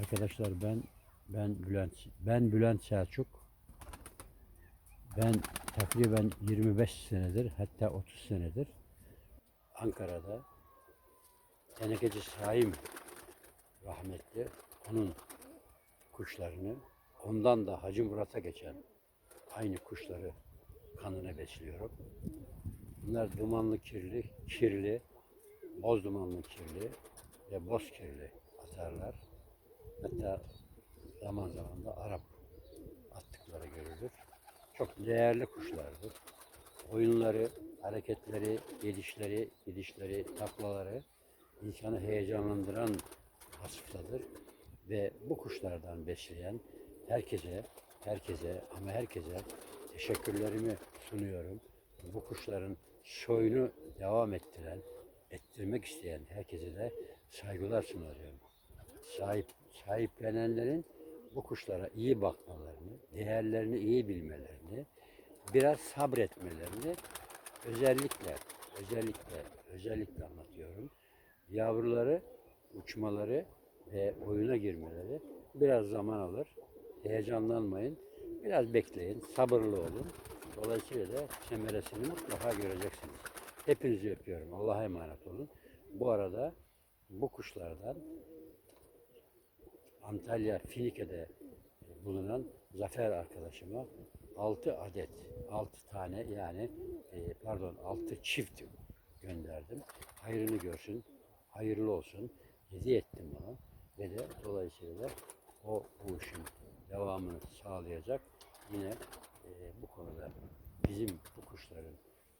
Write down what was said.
Arkadaşlar ben ben Bülent ben Bülent Selçuk. Ben takriben 25 senedir hatta 30 senedir Ankara'da Tenekeci Saim rahmetli onun kuşlarını ondan da Hacı Murat'a geçen aynı kuşları kanını besliyorum. Bunlar dumanlı kirli, kirli, boz dumanlı kirli ve boz kirli atarlar. Zaman zaman da Arap attıkları görülür. Çok değerli kuşlardır. Oyunları, hareketleri, gelişleri, gidişleri, taklaları insanı heyecanlandıran vasıftadır. Ve bu kuşlardan besleyen herkese, herkese ama herkese teşekkürlerimi sunuyorum. Bu kuşların soyunu devam ettiren, ettirmek isteyen herkese de saygılar sunuyorum sahip sahiplenenlerin bu kuşlara iyi bakmalarını, değerlerini iyi bilmelerini, biraz sabretmelerini özellikle özellikle özellikle anlatıyorum. Yavruları uçmaları ve oyuna girmeleri biraz zaman alır. Heyecanlanmayın. Biraz bekleyin. Sabırlı olun. Dolayısıyla da semeresini mutlaka göreceksiniz. Hepinizi öpüyorum. Allah'a emanet olun. Bu arada bu kuşlardan Antalya Finike'de bulunan Zafer arkadaşıma 6 adet, 6 tane yani e, pardon 6 çift gönderdim. Hayrını görsün, hayırlı olsun. Hediye ettim ona ve de dolayısıyla o bu işin devamını sağlayacak. Yine e, bu konuda bizim bu kuşların